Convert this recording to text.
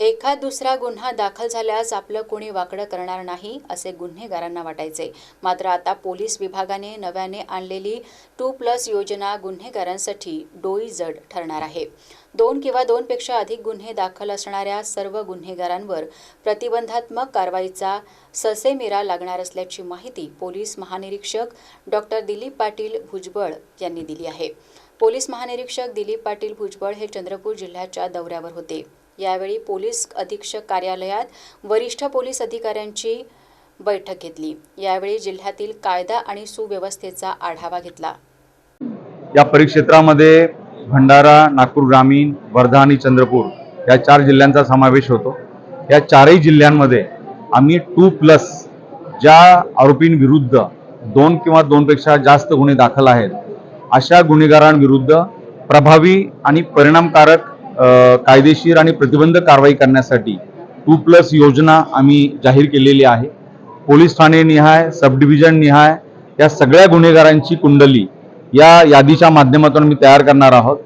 एखाद दुसरा गुन्हा दाखल झाल्यास आपलं कोणी वाकडं करणार नाही असे गुन्हेगारांना वाटायचे. मात्र आता पोलीस विभागाने नव्याने आणलेली टू प्लस योजना गुन्हेगारांसाठी डोई जड ठरणार आहे. दोन किंवा दोनपेक्षा अधिक गुन्हे दाखल असणाऱ्या सर्व गुन्हेगारांवर प्रतिबंधात्मक कारवाईचा ससेमिरा लागणार असल्याची माहिती पोलीस महानिरीक्षक डॉक्टर दिलीप पाटील भुजबळ यांनी दिली आहे. पोलीस महानिरीक्षक दिलीप पाटील भुजबळ हे चंद्रपूर जिल्ह्याच्या दौऱ्यावर होते. यावेळी पोलीस अधीक्षक कार्यालयात वरिष्ठ पोलीस अधिकाऱ्यांची बैठक घेतली. यावेळी जिल्ह्यातील कायदा आणि सुव्यवस्थेचा आढावा घेतला. या परिक्षेत्रामध्ये भंडारा नागपूर ग्रामीण वर्धा आणि चंद्रपूर या चार जिल्ह्यांचा समावेश होतो. या चारही जिल्ह्यांमध्ये आम्ही टू प्लस ज्या आरोपींविरुद्ध दोन किंवा दोनपेक्षा जास्त गुन्हे दाखल आहेत अशा गुन्हेगारांविरुद्ध प्रभावी आणि परिणामकारक कायदेशीर आणि प्रतिबंध कारवाई करण्यासाठी टू प्लस योजना आम्ही जाहीर केलेली आहे. पोलीस ठाणे निहाय सब डिव्हिजन निहाय या सगळ्या गुन्हेगारांची कुंडली या यादीच्या माध्यमातून मी तयार करणार आहोत.